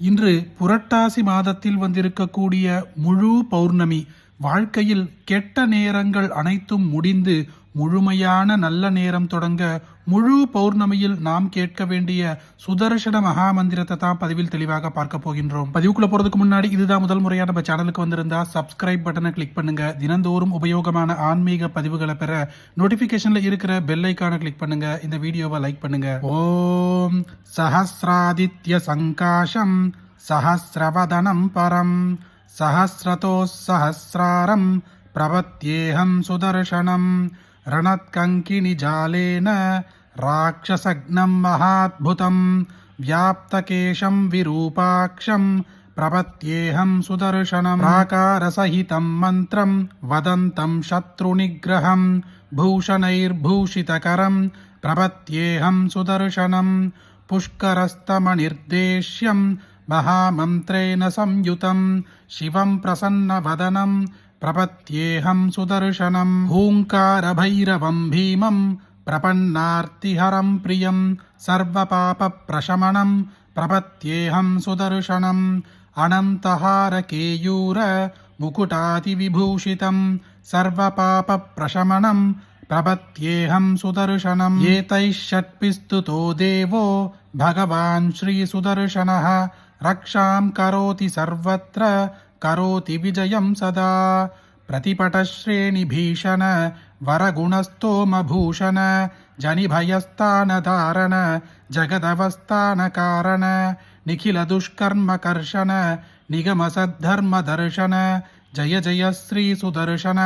இன்று புரட்டாசி மாதத்தில் வந்திருக்கக்கூடிய முழு பௌர்ணமி வாழ்க்கையில் கெட்ட நேரங்கள் அனைத்தும் முடிந்து முழுமையான நல்ல நேரம் தொடங்க முழு பௌர்ணமியில் நாம் கேட்க வேண்டிய சுதர்சன மகா மந்திரத்தை தான் பதிவில் தெளிவாக பார்க்க போகின்றோம். பதிவுக்குள்ள போறதுக்கு முன்னாடி இதுதான் முதல் முறையாக நம்ம சேனலுக்கு வந்திருந்தா சப்ஸ்கிரைப் பட்டனை கிளிக் பண்ணுங்க. தினந்தோறும் உபயோகமான ஆன்மீக பதிவுகளை பெற நோட்டிபிகேஷன்ல இருக்கிற பெல் ஐக்கான கிளிக் பண்ணுங்க. இந்த வீடியோவை லைக் பண்ணுங்க. ஓம் சஹசிராதித்ய சங்காஷம் சஹசிரவதனம் பரம். सहस्रतोः सहस्रारं प्रपत्येऽहं सुदर्शनं रणत्कङ्किनिजालेन राक्षसग्नं महाद्भुतं व्याप्तकेशं विरूपाक्षं प्रपत्येऽहं सुदर्शनं प्राकारसहितं मन्त्रं वदन्तं शत्रुनिग्रहं भूषणैर्भूषितकरं प्रपत्येऽहं सुदर्शनं पुष्करस्तमनिर्देश्यं महामन्त्रेण संयुतं शिवं प्रसन्नवदनं प्रपत्येऽहं सुदर्शनम् हूङ्कारभैरवं भीमं प्रपन्नार्तिहरं प्रियं सर्वपापप्रशमनं प्रपत्येऽहं सुदर्शनम् अनन्तहारकेयूर मुकुटातिविभूषितं सर्वपापप्रशमनं प्रपत्येऽहं सुदर्शनम् एतैः षट्पिस्तुतो देवो भगवान् श्रीसुदर्शनः रक्षां करोति सर्वत्र करोति विजयं सदा। प्रतिपटश्रेणिभीषण वरगुणस्तोमभूषण जनिभयस्थानधारण जगदवस्थानकारण निखिलदुष्कर्मकर्षण निगमसद्धर्मदर्शन। जय जय श्रीसुदर्शन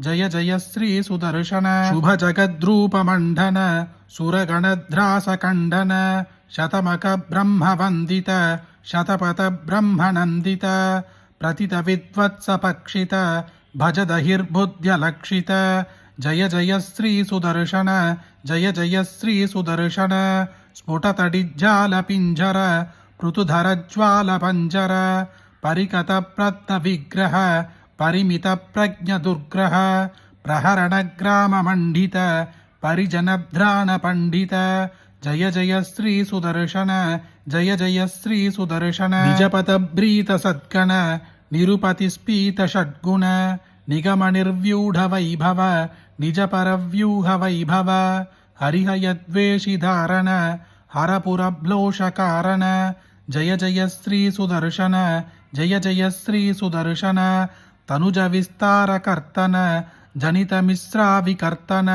जय जय श्रीसुदर्शन। शुभजगद्रूपमण्डन सुरगणध्रासकण्डन शतमकब्रह्मवन्दित शतपथब्रह्मनन्दित प्रतितविद्वत्सपक्षित, भजदहिर्बुद्ध्यलक्षित। जय जय श्रीसुदर्शन जय जय श्रीसुदर्शन स्फुटतडिज्जालपिञ्जर पृथुधरज्वालपञ्जर परिकतप्रत्नविग्रह, परिमितप्रज्ञदुर्ग्रह। प्रहरणग्राममण्डित, परिजनभ्राणपण्डित। જય જય શ્રી સુદર્શન જય જય શ્રી સુદર્શન બીજપતબ્રીત સદ્ગણ નિરૂપતિસ્પીત ષડ્ગુણ નિગમ નિર્વ્યુઢ વૈભવ નિજ પરવ્યુહ વૈભવ હરિહયદ્વેષિ ધારણ હરપુરભ્લોષકારણ જય જય શ્રી સુદર્શન જય જય શ્રી સુદર્શન तनुज विस्तारकर्तन जनितमिश्राविकर्तन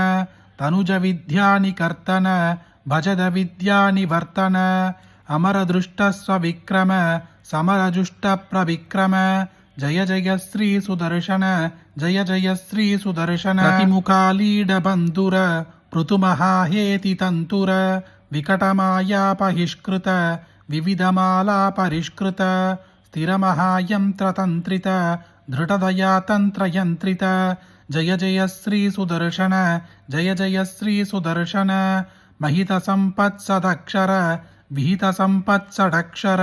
तनुज विद्यानिकर्तन भजद विद्यानिवर्तन अमरदृष्टस्वविक्रम समरजुष्टप्रविक्रम जय जय श्री सुदर्शन जय जय श्री सुदर्शन। तिमुकालीडबन्तुर पृथुमहाहेति तन्तुर विकटमायापहिष्कृत विविधमालापरिष्कृत स्थिरमहायन्त्रतन्त्रित धृटदया तन्त्रयन्त्रित जय जय श्री सुदर्शन जय जय श्री सुदर्शन। महितसम्पत्सदक्षर विहितसम्पत्सडक्षर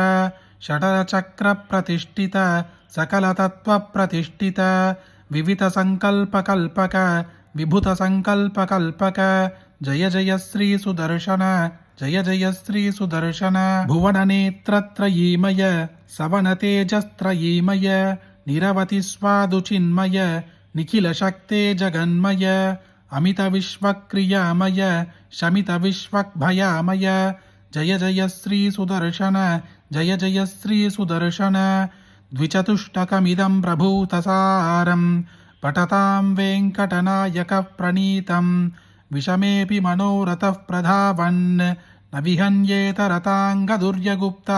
षडचक्रप्रतिष्ठित सकलतत्त्वप्रतिष्ठित विविधसङ्कल्पकल्पक विभुतसङ्कल्पकल्पक जय जय श्रीसुदर्शन जय जय श्रीसुदर्शन भुवननेत्रत्रयीमय सवनतेजस्त्रयीमय निरवतिस्वादुचिन्मय निखिलशक्ते जगन्मय अमितविश्वक्रियामय, शमितविश्वक्भयामय। जय जय श्रीसुदर्शन जय जय श्रीसुदर्शन द्विचतुष्टकमिदं प्रभूतसारं पठतां वेङ्कटनायकप्रणीतं विषमेऽपि मनोरथः प्रधावन् ந விஹன்யேத ரதாங்க துர்யகுப்தா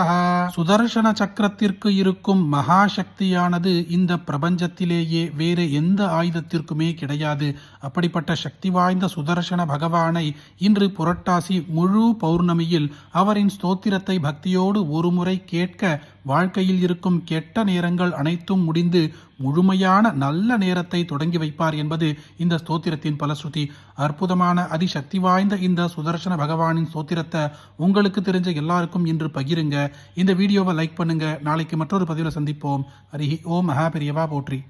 சுதர்சன சக்கரத்திற்கு இருக்கும் மகாசக்தியானது இந்த பிரபஞ்சத்திலேயே வேறு எந்த ஆயுதத்திற்குமே கிடையாது. அப்படிப்பட்ட சக்தி வாய்ந்த சுதர்சன பகவானை இன்று புரட்டாசி முழு பௌர்ணமியில் அவரின் ஸ்தோத்திரத்தை பக்தியோடு ஒருமுறை கேட்க வாழ்க்கையில் இருக்கும் கெட்ட நேரங்கள் அனைத்தும் முடிந்து முழுமையான நல்ல நேரத்தை தொடங்கி வைப்பார் என்பது இந்த ஸ்தோத்திரத்தின் பலஸ்ருதி அற்புதமான அதிசக்தி வாய்ந்த இந்த சுதர்சன பகவானின் ஸ்தோத்திரத்தை உங்களுக்கு தெரிஞ்ச எல்லாருக்கும் இன்று பகிருங்க. இந்த வீடியோவை லைக் பண்ணுங்க. நாளைக்கு மற்றொரு பதிவில் சந்திப்போம். அருகி ஓம் மகாபெரியவா போற்றி.